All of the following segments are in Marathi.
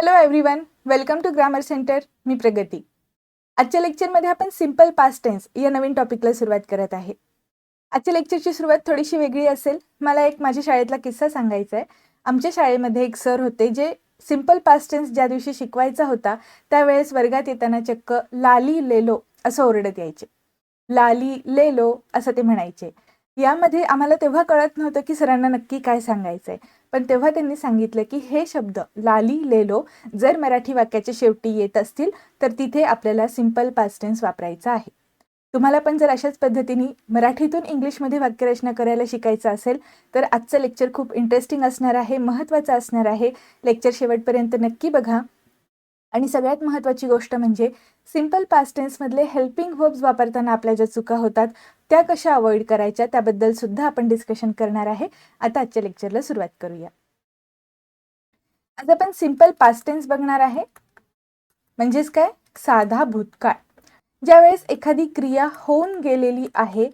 Hello everyone welcome to grammar centre मी प्रगती. आजच्या लेक्चरमध्ये आपण सिंपल पास्ट टेन्स या नवीन टॉपिकला सुरुवात करत आहे. आजच्या लेक्चरची सुरुवात थोडीशी वेगळी असेल. मला एक माझ्या शाळेतला किस्सा सांगायचा आहे. आमच्या शाळेमध्ये एक सर होते जे सिंपल पास्ट टेन्स ज्या दिवशी शिकवायचा होता त्यावेळेस वर्गात येताना चक्क लाली लेलो असं ओरडत यायचे. लाली लेलो असं ते म्हणायचे. यामध्ये आम्हाला तेव्हा कळत नव्हतं की सरांना नक्की काय सांगायचं आहे पण तेव्हा त्यांनी सांगितलं की हे शब्द लाली लेलो जर मराठी वाक्याच्या शेवटी येत असतील तर तिथे आपल्याला सिंपल पास्टेन्स वापरायचा आहे. तुम्हाला पण जर अशाच पद्धतीने मराठीतून इंग्लिशमध्ये वाक्यरचना करायला शिकायचं असेल तर आजचं लेक्चर खूप इंटरेस्टिंग असणार आहे महत्त्वाचं असणार आहे. लेक्चर शेवटपर्यंत नक्की बघा. आणि सगळ्यात महत्त्वाची गोष्ट म्हणजे सिंपल पास्टेन्समधले हेल्पिंग वर्ब्स वापरताना आपल्या ज्या चुका होतात त्या कशा अवॉइड करायच्या त्याबद्दल सुद्धा आपण डिस्कशन करणार आहे. आता आजच्या लेक्चरला सुरुवात करूया. आज आपण सिंपल पास्टेन्स बघणार आहे. म्हणजेच काय? साधा भूतकाळ. ज्यावेळेस एखादी क्रिया होऊन गेलेली आहे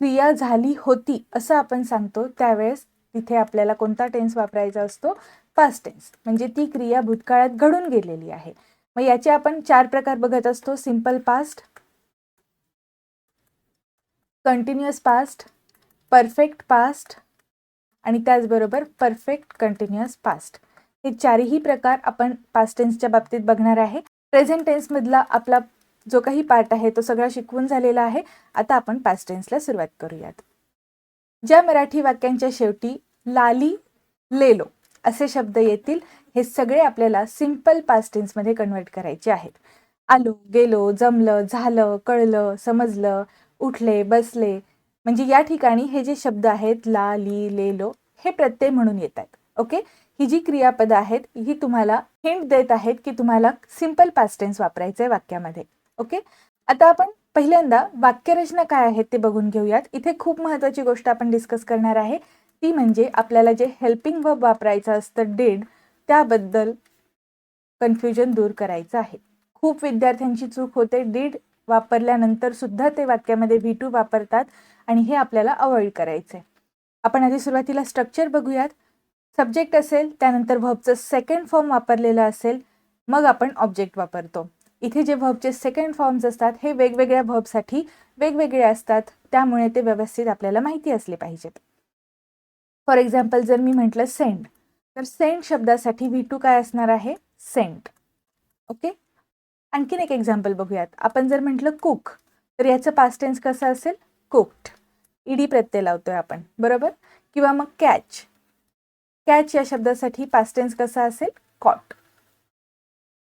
क्रिया झाली होती असं आपण सांगतो त्यावेळेस तिथे आपल्याला कोणता टेन्स वापरायचा असतो? पास्ट टेन्स म्हणजे ती क्रिया भूतकाळात घडून गेलेली आहे. मग याचे आपण चार प्रकार बघत असतो. Simple past continuous past perfect past आणि त्याचबरोबर परफेक्ट कंटिन्युअस पास्ट हे चारही प्रकार आपण पास्ट टेन्सच्या बाबतीत बघणार आहे. प्रेझेंट टेन्समधला आपला जो काही पार्ट आहे तो सगळा शिकवून झालेला आहे. आता आपण पास्ट टेन्सला सुरुवात करूयात. ज्या मराठी वाक्यांच्या शेवटी लाली लेलो असे शब्द येतील हे सगळे आपल्याला सिंपल पास्ट टेन्समध्ये कन्वर्ट करायचे आहेत. आलो गेलो जमलं झालं कळलं समजलं उठले बसले. म्हणजे या ठिकाणी हे जे शब्द आहेत ला ली लेलो हे प्रत्यय म्हणून येत आहेत ओके? ही जी क्रियापदं आहेत ही तुम्हाला हिंट देत आहेत की तुम्हाला सिंपल पास्टेन्स वापरायचं आहे वाक्यामध्ये. ओके? आता आपण पहिल्यांदा वाक्यरचना काय आहेत ते बघून घेऊयात. इथे खूप महत्त्वाची गोष्ट आपण डिस्कस करणार आहे. ती म्हणजे आपल्याला जे हेल्पिंग वर्ब वापरायचं असतं डेड त्याबद्दल कन्फ्युजन दूर करायचं आहे. खूप विद्यार्थ्यांची चूक होते. डीड वापरल्यानंतर सुद्धा ते वाक्यामध्ये व्ही टू वापरतात आणि हे आपल्याला अवॉइड करायचं आहे आपण आधी सुरुवातीला स्ट्रक्चर बघूयात. सब्जेक्ट असेल त्यानंतर व्हबचं सेकंड फॉर्म वापरलेलं असेल मग आपण ऑब्जेक्ट वापरतो. इथे जे व्हबचे सेकंड फॉर्म्स असतात हे वेगवेगळ्या व्हबसाठी वेगवेगळे असतात. त्यामुळे ते व्यवस्थित आपल्याला माहिती असले पाहिजेत. फॉर एक्झाम्पल जर मी म्हटलं सेंड तर सेंड शब्दासाठी व्ही टू काय असणार आहे? सेंट ओके आणखीन एक एक्झाम्पल बघूयात. आपण जर म्हटलं कुक तर याचं पास्ट टेन्स कसं असेल? कुक्ड ईडी प्रत्यय लावतोय आपण. बरोबर? किंवा मग कॅच कॅच या शब्दासाठी पास्ट टेन्स कसा असेल? कॉट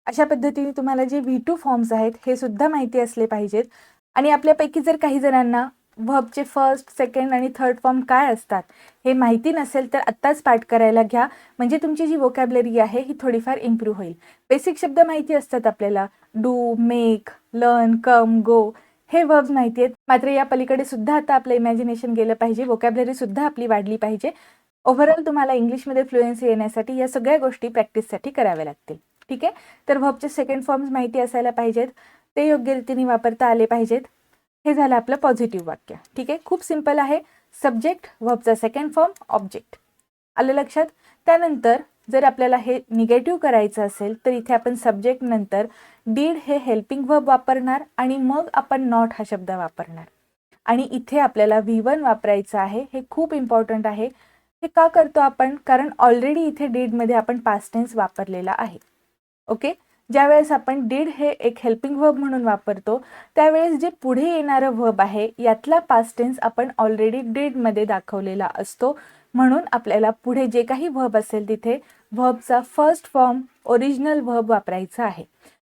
अशा पद्धतीने तुम्हाला जे व्ही टू फॉर्म्स आहेत हे सुद्धा माहिती असले पाहिजेत. आणि आपल्यापैकी जर काही जणांना व्हबचे फर्स्ट सेकंड आणि थर्ड फॉर्म काय असतात? हे माहिती नसेल तर आत्ताच पाठ करायला घ्या. म्हणजे तुमची जी वोकॅबलरी आहे ही थोडीफार इम्प्रूव्ह होईल. बेसिक शब्द माहिती असतात आपल्याला. Do make learn come go हे वर्ब्स माहिती आहेत. मात्र या पलीकडे सुद्धा आता आपलं इमॅजिनेशन गेलं पाहिजे. वोकॅबलरी सुद्धा आपली वाढली पाहिजे. ओव्हरऑल तुम्हाला इंग्लिशमध्ये फ्लुएन्सी येण्यासाठी या सगळ्या गोष्टी प्रॅक्टिससाठी कराव्या लागतील. ठीक आहे? तर व्हबचे सेकंड फॉर्म्स माहिती असायला पाहिजेत. ते योग्य रीतीने वापरता आले पाहिजेत. हे झालं आपलं पॉझिटिव्ह वाक्य. ठीक आहे? खूप सिंपल आहे. सब्जेक्ट व्हबचा सेकंड फॉर्म ऑब्जेक्ट आलं लक्षात? त्यानंतर जर आपल्याला हे निगेटिव्ह करायचं असेल तर इथे आपण सब्जेक्ट नंतर डीड हे हेल्पिंग वर्ब वापरणार आणि मग आपण नॉट हा शब्द वापरणार. आणि इथे आपल्याला व्ही वन वापरायचं आहे. हे खूप इम्पॉर्टंट आहे. हे का करतो आपण? कारण ऑलरेडी इथे डीडमध्ये आपण पास्ट टेन्स वापरलेला आहे. ओके ज्यावेळेस आपण डीड हे एक हेल्पिंग वर्ब म्हणून वापरतो त्यावेळेस जे पुढे येणारं वर्ब आहे यातला पास्ट टेन्स आपण ऑलरेडी डीडमध्ये दाखवलेला असतो. म्हणून आपल्याला पुढे जे काही व्हर्ब असेल तिथे व्हर्बचा फर्स्ट फॉर्म ओरिजिनल व्हब वापरायचा आहे.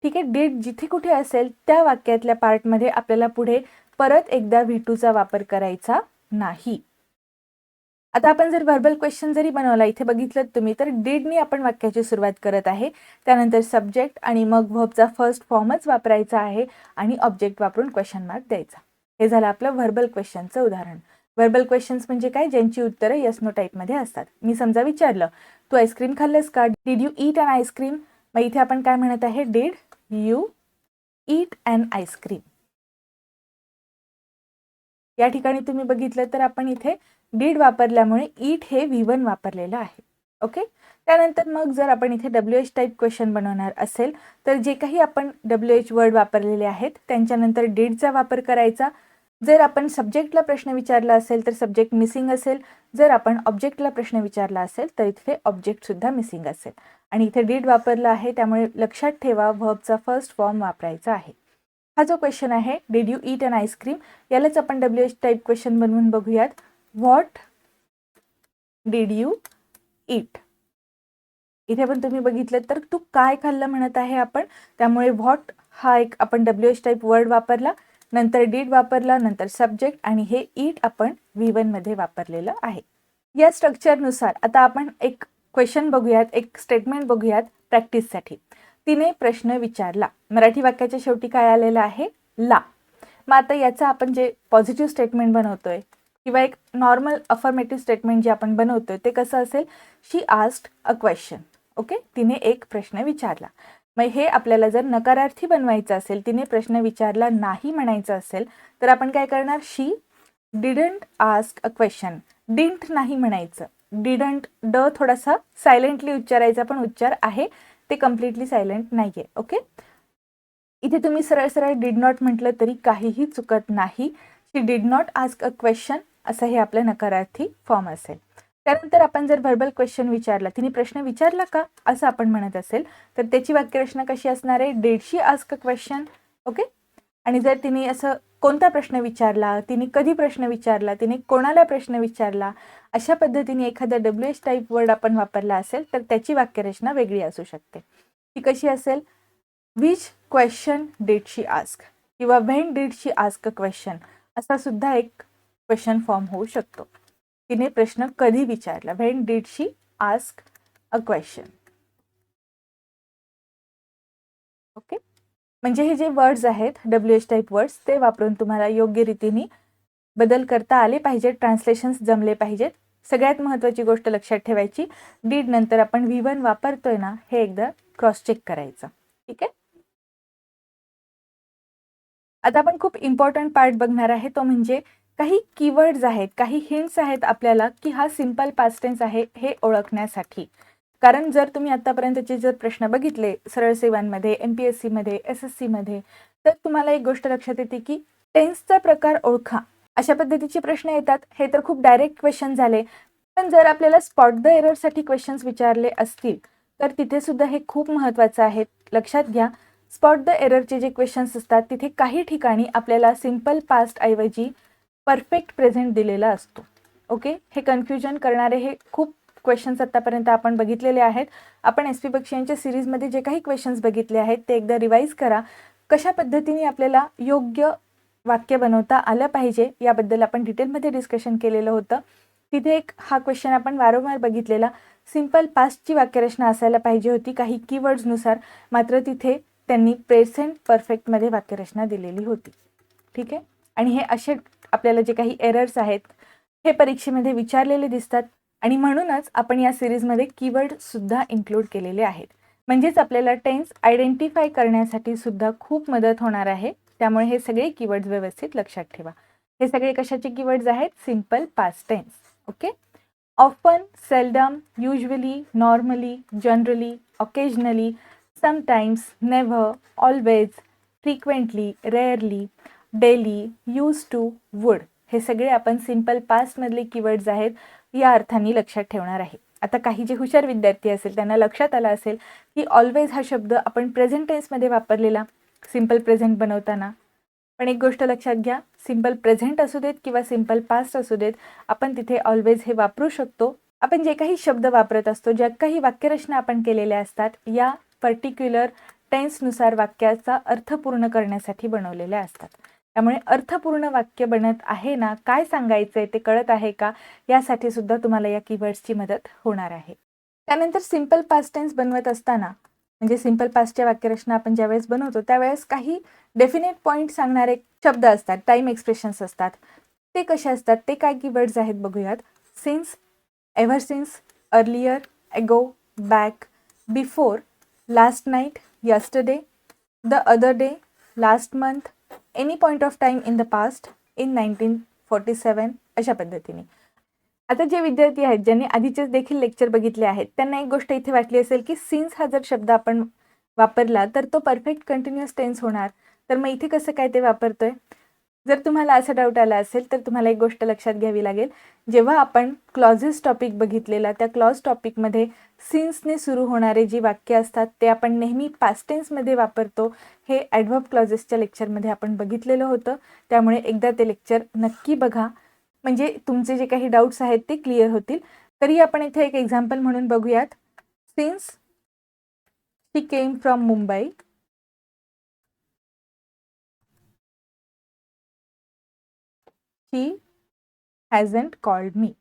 ठीक आहे डीड जिथे कुठे असेल त्या वाक्यातल्या पार्टमध्ये आपल्याला पुढे परत एकदा व्ही टूचा वापर करायचा नाही. आता आपण जर व्हर्बल क्वेश्चन जरी बनवला इथे बघितलं तुम्ही तर डीडनी आपण वाक्याची सुरुवात करत आहे. त्यानंतर सब्जेक्ट आणि मग व्हबचा फर्स्ट फॉर्मच वापरायचा आहे आणि ऑब्जेक्ट वापरून क्वेश्चन मार्क द्यायचा. हे झालं आपलं व्हर्बल क्वेश्चनचं उदाहरण. व्हर्बल क्वेश्चन्स म्हणजे काय? ज्यांची उत्तरं यस नो टाईपमध्ये असतात. मी समजा विचारलं तू आईस्क्रीम खाल्लंस का? Did you eat and ice cream मग इथे आपण काय म्हणत आहे? Did you eat and ice cream या ठिकाणी तुम्ही बघितलं तर आपण इथे डीड वापरल्यामुळे ईट हे व्ही वन वापरलेलं आहे. ओके? त्यानंतर मग जर आपण इथे डब्ल्यू एच टाईप क्वेश्चन बनवणार असेल तर जे काही आपण डब्ल्यू एच वर्ड वापरलेले आहेत त्यांच्यानंतर डीडचा वापर करायचा. जर आपण सब्जेक्टला प्रश्न विचारला असेल तर सब्जेक्ट मिसिंग असेल. जर आपण ऑब्जेक्टला प्रश्न विचारला असेल तर इथे ऑब्जेक्टसुद्धा मिसिंग असेल. आणि इथे डीड वापरला आहे त्यामुळे लक्षात ठेवा व्हर्बचा फर्स्ट फॉर्म वापरायचा आहे. हा जो क्वेश्चन आहे did you eat an ice cream यालाच आपण डब्ल्यू एच टाईप क्वेश्चन बनवून बघूयात. व्हॉट डीड यू इट इथे पण तुम्ही बघितलं तर तू काय खाल्लं म्हणत आहे आपण. त्यामुळे व्हॉट हा एक आपण डब्ल्यू एच टाईप वर्ड वापरला नंतर डीड वापरला नंतर सब्जेक्ट आणि हे ईट आपण व्ही वनमध्ये वापरलेलं आहे. या स्ट्रक्चरनुसार आता आपण एक क्वेश्चन बघूयात एक स्टेटमेंट बघूयात प्रॅक्टिससाठी तिने प्रश्न विचारला. मराठी वाक्याच्या शेवटी काय आलेलं आहे? ला. मग आता याचं आपण जे पॉझिटिव्ह स्टेटमेंट बनवतोय किंवा एक नॉर्मल अफर्मेटिव्ह स्टेटमेंट जे आपण बनवतोय ते कसं असेल? She asked a question okay तिने एक प्रश्न विचारला. मग हे आपल्याला जर नकारार्थी बनवायचं असेल तिने प्रश्न विचारला नाही म्हणायचं असेल तर आपण काय करणार? She didn't ask a question didn't नाही म्हणायचं. डिडंट ड थोडासा सायलेंटली उच्चारायचा पण उच्चार आहे. ते कम्प्लिटली सायलेंट नाही आहे ओके इथे तुम्ही सरळ सरळ डिड नॉट म्हटलं तरी काहीही चुकत नाही. She did not ask a question असं हे आपलं नकारार्थी फॉर्म असेल. त्यानंतर आपण जर व्हर्बल क्वेश्चन विचारला तिने प्रश्न विचारला का? असं आपण म्हणत असेल तर त्याची वाक्यरचना कशी असणार आहे? डेडशी आस्क क्वेश्चन ओके आणि जर तिने असं कोणता प्रश्न विचारला तिने कधी प्रश्न विचारला तिने कोणाला प्रश्न विचारला अशा पद्धतीने एखादा डब्ल्यू एच टाईप वर्ड आपण वापरला असेल तर त्याची वाक्यरचना वेगळी असू शकते. ती कशी असेल? Which question did she ask किंवा when did she ask question असा सुद्धा एक क्वेश्चन फॉर्म होऊ शकतो. तिने प्रश्न कधी विचारला? When did she ask a question okay म्हणजे हे जे वर्ड्स आहेत डब्ल्यू एच टाईप वर्ड्स ते वापरून तुम्हाला योग्य रीतीने बदल करता आले पाहिजेत ट्रान्सलेशन्स जमले पाहिजेत. सगळ्यात महत्त्वाची गोष्ट लक्षात ठेवायची डीड नंतर आपण व्ही वन वापरतोय ना हे एकदा क्रॉस चेक करायचं. ठीक आहे? आता आपण खूप इम्पॉर्टंट पार्ट बघणार आहे तो म्हणजे काही कीवर्ड्स आहेत काही हिंट्स आहेत आपल्याला की हा सिंपल पास्टेन्स आहे हे ओळखण्यासाठी. कारण जर तुम्ही आत्तापर्यंतचे जर प्रश्न बघितले सरळ सेवांमध्ये एम पी एस सीमध्ये एस एस सीमध्ये तर तुम्हाला एक गोष्ट लक्षात येते की टेन्सचा प्रकार ओळखा. अशा पद्धतीचे प्रश्न येतात. हे तर खूप डायरेक्ट क्वेश्चन झाले. पण जर आपल्याला स्पॉट द एररसाठी क्वेश्चन्स विचारले असतील तर तिथे सुद्धा हे खूप महत्त्वाचं आहे. लक्षात घ्या स्पॉट द एररचे जे क्वेश्चन्स असतात तिथे काही ठिकाणी आपल्याला सिंपल पास्ट ऐवजी परफेक्ट प्रेझेंट दिलेला असतो. ओके हे कन्फ्युजन करणारे हे खूप क्वेश्चन्स आत्तापर्यंत आपण बघितलेले आहेत. आपण एस पी बक्षी यांच्या सिरीजमध्ये जे काही क्वेश्चन्स बघितले आहेत ते एकदा रिवाईज करा. कशा पद्धतीने आपल्याला योग्य वाक्य बनवता आलं पाहिजे याबद्दल आपण डिटेलमध्ये डिस्कशन केलेलं होतं. तिथे एक हा क्वेश्चन आपण वारंवार बघितलेला. सिंपल पास्टची वाक्यरचना असायला पाहिजे होती काही कीवर्ड्सनुसार मात्र तिथे त्यांनी प्रेझेंट परफेक्टमध्ये वाक्यरचना दिलेली होती. ठीक आहे? आणि हे असे आपल्याला जे काही एरर्स आहेत हे परीक्षेमध्ये विचारलेले दिसतात आणि म्हणूनच आपण या सिरीजमध्ये कीवर्डसुद्धा इन्क्लूड केलेले आहेत. म्हणजेच आपल्याला टेन्स आयडेंटिफाय करण्यासाठी सुद्धा खूप मदत होणार आहे. त्यामुळे हे सगळे कीवर्ड्स व्यवस्थित लक्षात ठेवा. हे सगळे कशाचे कीवर्ड्स आहेत? Simple past tense okay often seldom usually normally generally occasionally sometimes never always frequently rarely daily use to would. हे सगळे आपण सिंपल पास्टमधले कीवर्ड्स आहेत या अर्थाने लक्षात ठेवणार आहे. आता काही जे हुशार विद्यार्थी असेल त्यांना लक्षात आलं असेल की ऑलवेज हा शब्द आपण प्रेझेंट टेन्समध्ये वापरलेला. सिंपल प्रेझेंट बनवताना. पण एक गोष्ट लक्षात घ्या सिंपल प्रेझेंट असू देत किंवा सिंपल पास्ट असू देत आपण तिथे ऑलवेज हे वापरू शकतो. आपण जे काही शब्द वापरत असतो ज्या काही वाक्यरचना आपण केलेल्या असतात या पर्टिक्युलर टेन्सनुसार वाक्याचा अर्थ पूर्ण करण्यासाठी बनवलेल्या असतात. त्यामुळे अर्थपूर्ण वाक्य बनत आहे ना? काय सांगायचं आहे ते कळत आहे का? यासाठी सुद्धा तुम्हाला या कीवर्ड्सची मदत होणार आहे. त्यानंतर सिंपल पास्ट टेन्स बनवत असताना म्हणजे सिंपल पास्टच्या वाक्यरचना आपण ज्यावेळेस बनवतो त्यावेळेस काही डेफिनेट पॉईंट सांगणारे शब्द असतात टाईम एक्सप्रेशन्स असतात. ते कसे असतात? ते काय कीवर्ड्स आहेत बघूयात. Since ever since earlier ago back before last night yesterday the other day last month any point of time in the past in nineteen forty seven अशा पद्धतीने. आता जे विद्यार्थी आहेत ज्यांनी आधीचेच देखील लेक्चर बघितले आहेत त्यांना एक गोष्ट इथे वाटली असेल की सिन्स हा जर शब्द आपण वापरला तर तो परफेक्ट कंटिन्युअस टेन्स होणार. तर मग इथे कसं काय ते वापरतोय? जर तुम्हाला असा डाऊट आला असेल तर तुम्हाला एक गोष्ट लक्षात घ्यावी लागेल. जेव्हा आपण क्लॉजेस टॉपिक बघितलेला त्या क्लॉज टॉपिकमध्ये सिन्सने सुरू होणारे जी वाक्य असतात ते आपण नेहमी पास्टेन्समध्ये वापरतो. हे ॲडव्हर्ब क्लॉजेसच्या लेक्चरमध्ये आपण बघितलेलं होतं. त्यामुळे एकदा ते लेक्चर नक्की बघा. म्हणजे तुमचे जे काही डाऊट्स आहेत ते क्लिअर होतील. तरी आपण इथे एक एक्झाम्पल म्हणून बघूयात. Since he came from Mumbai he hasn't called me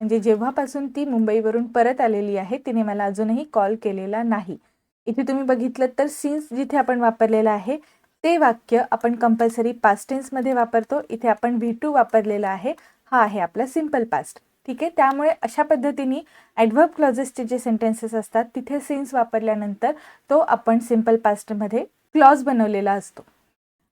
म्हणजे जेव्हापासून ती मुंबईवरून परत आलेली आहे तिने मला अजूनही कॉल केलेला नाही. इथे तुम्ही बघितलं तर सिन्स जिथे आपण वापरलेलं आहे ते वाक्य आपण कंपल्सरी पास्ट टेन्समध्ये वापरतो. इथे आपण व्ही टू वापरलेला आहे. हा आहे आपला सिंपल पास्ट ठीक आहे? त्यामुळे अशा पद्धतीने ॲडव्हर्ब क्लॉजेसचे जे सेंटेन्सेस असतात तिथे सिन्स वापरल्यानंतर तो आपण सिंपल पास्टमध्ये क्लॉज बनवलेला असतो.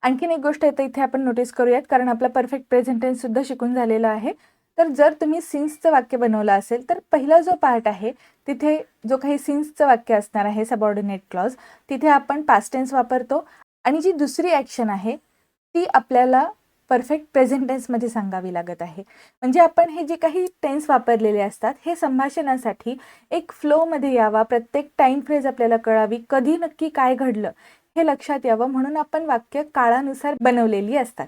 आणखीन एक गोष्ट येतं इथे आपण नोटीस करूयात कारण आपला परफेक्ट प्रेझेंटेन्स सुद्धा शिकून झालेला आहे. तर जर तुम्ही सिन्सचं वाक्य बनवलं असेल तर पहिला जो पार्ट आहे तिथे जो काही सिन्सचं वाक्य असणार आहे सबऑर्डिनेट क्लॉज तिथे आपण पास्टेन्स वापरतो. आणि जी दुसरी ॲक्शन आहे ती आपल्याला परफेक्ट प्रेझेंट टेन्समध्ये सांगावी लागत आहे. म्हणजे आपण हे जे काही टेन्स वापरलेले असतात हे संभाषणासाठी एक फ्लोमध्ये यावा प्रत्येक टाईम फ्रेज आपल्याला कळावी कधी नक्की काय घडलं हे लक्षात यावं म्हणून आपण वाक्य काळानुसार बनवलेली असतात.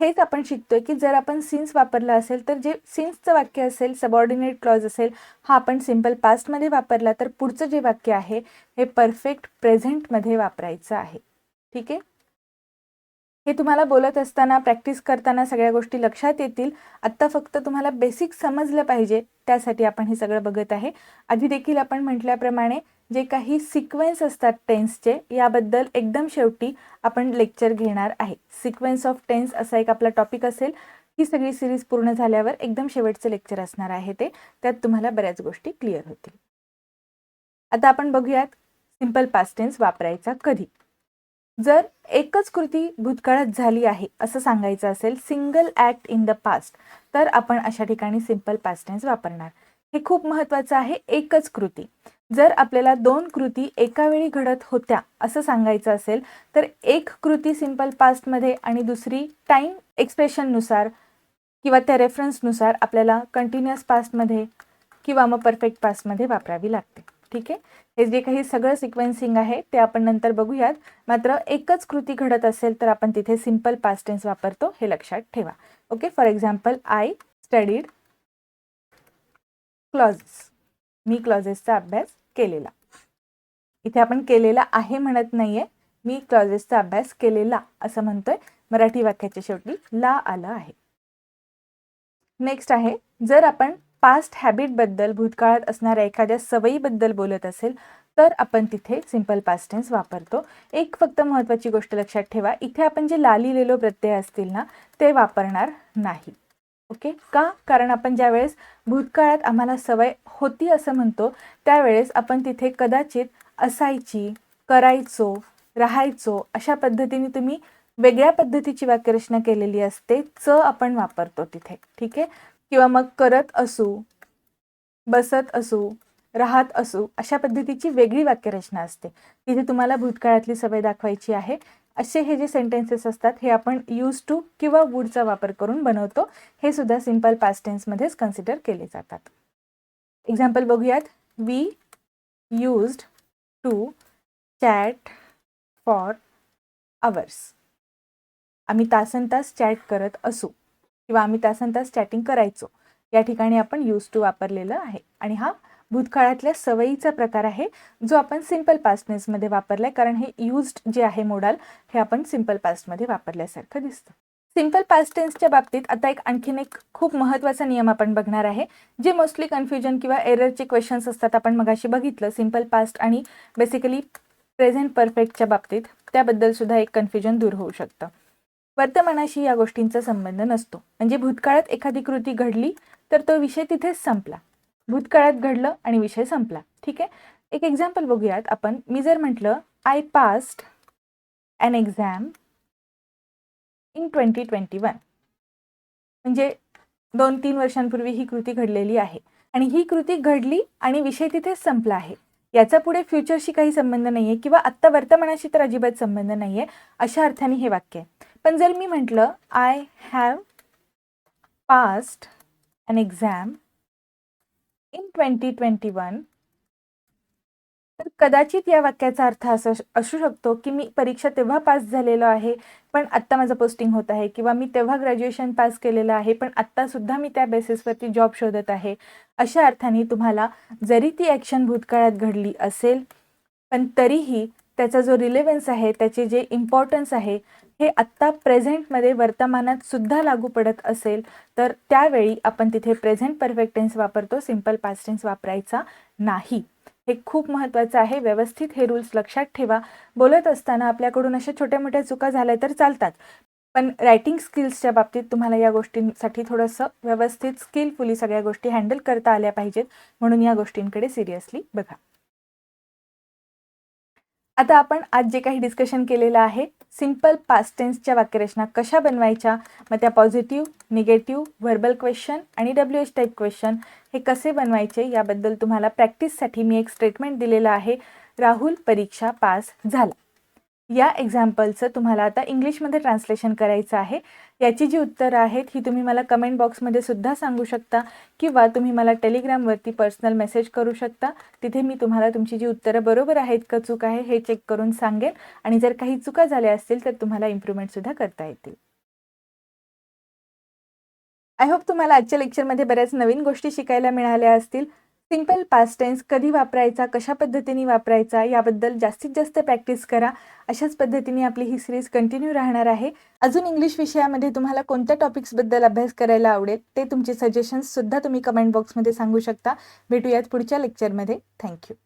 हेच आपण शिकतोय की जर आपण सिन्स वापरला असेल तर जे सिन्सचं वाक्य असेल सबऑर्डिनेट क्लॉज असेल हा आपण सिंपल पास्टमध्ये वापरला तर पुढचं जे वाक्य आहे हे परफेक्ट प्रेझेंटमध्ये वापरायचं आहे. ठीक आहे? हे तुम्हाला बोलत असताना प्रॅक्टिस करताना सगळ्या गोष्टी लक्षात येतील. आत्ता फक्त तुम्हाला बेसिक समजलं पाहिजे त्यासाठी आपण हे सगळं बघत आहे. आधी देखील आपण म्हटल्याप्रमाणे जे काही सिक्वेन्स असतात टेन्सचे याबद्दल एकदम शेवटी आपण लेक्चर घेणार आहे. सिक्वेन्स ऑफ टेन्स असा एक आपला टॉपिक असेल. ही सगळी सिरीज पूर्ण झाल्यावर एकदम शेवटचं लेक्चर असणार आहे ते. त्यात तुम्हाला बऱ्याच गोष्टी क्लिअर होतील. आता आपण बघूयात सिंपल पास्ट टेन्स वापरायचा कधी? जर एकच कृती भूतकाळात झाली आहे असं सांगायचं असेल single act in the past तर आपण अशा ठिकाणी सिंपल पास्ट टेन्स वापरणार. हे खूप महत्त्वाचं आहे एकच कृती. जर आपल्याला दोन कृती एका वेळी घडत होत्या असं सांगायचं असेल तर एक कृती सिंपल पास्टमध्ये आणि दुसरी टाईम एक्सप्रेशननुसार किंवा त्या रेफरन्सनुसार आपल्याला कंटिन्युअस पास्टमध्ये किंवा मग परफेक्ट पास्टमध्ये वापरावी लागते. ठीक आहे? हे जे काही सगळं सिक्वेन्सिंग आहे ते आपण नंतर बघूयात. मात्र एकच कृती घडत असेल तर आपण तिथे सिंपल पास्ट टेन्स वापरतो हे लक्षात ठेवा. Okay for example I studied clauses मी क्लॉजेसचा अभ्यास केलेला. इथे आपण केलेला आहे म्हणत नाहीये. मी क्लॉजेसचा अभ्यास केलेला असं म्हणतोय. मराठी वाक्याच्या शेवटी ला आलं आहे. नेक्स्ट आहे जर आपण पास्ट हॅबिटबद्दल भूतकाळात असणाऱ्या एखाद्या सवयीबद्दल बोलत असेल तर आपण तिथे सिंपल पास्ट टेन्स वापरतो. एक फक्त महत्त्वाची गोष्ट लक्षात ठेवा इथे आपण जे लालिलेलो प्रत्यय असतील ना ते वापरणार नाही. ओके? का? कारण आपण ज्यावेळेस भूतकाळात आम्हाला सवय होती असं म्हणतो त्यावेळेस आपण तिथे कदाचित असायची करायचो राहायचो अशा पद्धतीने तुम्ही वेगळ्या पद्धतीची वाक्यरचना केलेली असते च आपण वापरतो तिथे. ठीक आहे? किंवा मग करत असू बसत असू राहत असू अशा पद्धतीची वेगळी वाक्यरचना असते. तिथे तुम्हाला भूतकाळातली सवय दाखवायची आहे असे हे जे सेंटेन्सेस असतात हे आपण यूज टू किंवा वूडचा वापर करून बनवतो हे सुद्धा सिंपल पास्ट टेन्समध्येच कन्सिडर केले जातात. एक्झाम्पल बघूयात. We used to chat for hours आम्ही तासन तास चॅट करत असू. किंवा आम्ही तासन तास चॅटिंग करायचो. या ठिकाणी आपण यूज टू वापरलेलं आहे. आणि हा भूतकाळातल्या सवयीचा प्रकार आहे जो आपण सिंपल पास्टनेसमध्ये आहे कारण हे युज्ड जे आहे मोडाल हे आपण सिंपल पास्टमध्ये वापरल्यासारखं दिसतं. सिंपल पास्टेन्सच्या बाबतीत आता एक आणखीन एक खूप महत्त्वाचा नियम आपण बघणार आहे जे मोस्टली कन्फ्युजन किंवा एररचे क्वेश्चन्स असतात. आपण मगाशी बघितलं सिंपल पास्ट आणि बेसिकली प्रेझेंट परफेक्टच्या बाबतीत त्याबद्दल सुद्धा एक कन्फ्युजन दूर होऊ शकतं. वर्तमानाशी या गोष्टींचा संबंध नसतो. म्हणजे भूतकाळात एखादी कृती घडली तर तो विषय तिथेच संपला. भूतकाळात घडलं आणि विषय संपला. ठीक आहे? एक एक्झाम्पल बघूयात आपण. मी जर म्हटलं I passed an exam in twenty twenty one म्हणजे दोन तीन वर्षांपूर्वी ही कृती घडलेली आहे. आणि ही कृती घडली आणि विषय तिथेच संपला आहे. याचा पुढे फ्युचरशी काही संबंध नाही आहे किंवा आत्ता वर्तमानाशी तर अजिबात संबंध नाही आहे अशा अर्थाने हे वाक्य आहे. पण जर मी म्हटलं I have passed an exam in twenty twenty one तर कदाचित या वाक्याचा अर्थ असं असू शकतो की मी परीक्षा तेव्हा पास झालेलो आहे पण आत्ता माझं पोस्टिंग होत आहे किंवा मी तेव्हा ग्रॅज्युएशन पास केलेलं आहे पण आत्तासुद्धा मी त्या बेसिसवरती जॉब शोधत आहे. अशा अर्थाने तुम्हाला जरी ती ॲक्शन भूतकाळात घडली असेल पण तरीही त्याचा जो रिलेव्हन्स आहे त्याचे जे इम्पॉर्टन्स आहे हे आत्ता प्रेझेंटमध्ये वर्तमानात सुद्धा लागू पडत असेल तर त्यावेळी आपण तिथे प्रेझेंट परफेक्ट टेन्स वापरतो सिंपल पास्ट टेन्स वापरायचा नाही. हे खूप महत्त्वाचं आहे. व्यवस्थित हे रूल्स लक्षात ठेवा. बोलत असताना आपल्याकडून अशा छोट्या मोठ्या चुका झाल्या तर चालतात. पण रायटिंग स्किल्सच्या बाबतीत तुम्हाला या गोष्टींसाठी थोडंसं व्यवस्थित स्किलफुली सगळ्या गोष्टी हँडल करता आल्या पाहिजेत. म्हणून या गोष्टींकडे सिरियसली बघा. आता आपण आज जे काही डिस्कशन केलेलं आहे सिंपल पास्ट टेन्सच्या वाक्यरचना कशा बनवायच्या मग त्या पॉझिटिव्ह निगेटिव्ह व्हर्बल क्वेश्चन आणि डब्ल्यू एच टाईप क्वेश्चन हे कसे बनवायचे याबद्दल तुम्हाला प्रॅक्टिससाठी मी एक स्टेटमेंट दिलेलं आहे. राहुल परीक्षा पास झाला. या एक्झाम्पलचं तुम्हाला आता इंग्लिशमध्ये ट्रान्सलेशन करायचं आहे. याची जी उत्तरं आहेत ही तुम्ही मला कमेंट बॉक्समध्ये सुद्धा सांगू शकता किंवा तुम्ही मला टेलिग्रामवरती पर्सनल मेसेज करू शकता. तिथे मी तुम्हाला तुमची जी उत्तरं बरोबर आहेत का चूक आहे हे चेक करून सांगेन आणि जर काही चुका झाल्या असतील तर तुम्हाला इम्प्रूव्हमेंटसुद्धा करता येतील. आय होप तुम्हाला आजच्या लेक्चरमध्ये बऱ्याच नवीन गोष्टी शिकायला मिळाल्या असतील. सिंपल पास्ट टेन्स कधी वापरायचा कशा पद्धतीने वापरायचा याबद्दल जास्तीत जास्त प्रॅक्टिस करा. अशाच पद्धतीने आपली ही सिरीज कंटिन्यू राहणार आहे. अजून इंग्लिश विषयामध्ये तुम्हाला कोणत्या टॉपिक्सबद्दल अभ्यास करायला आवडेल ते तुमचे सजेशन्ससुद्धा तुम्ही कमेंट बॉक्समध्ये सांगू शकता. भेटूयात पुढच्या लेक्चरमध्ये थँक्यू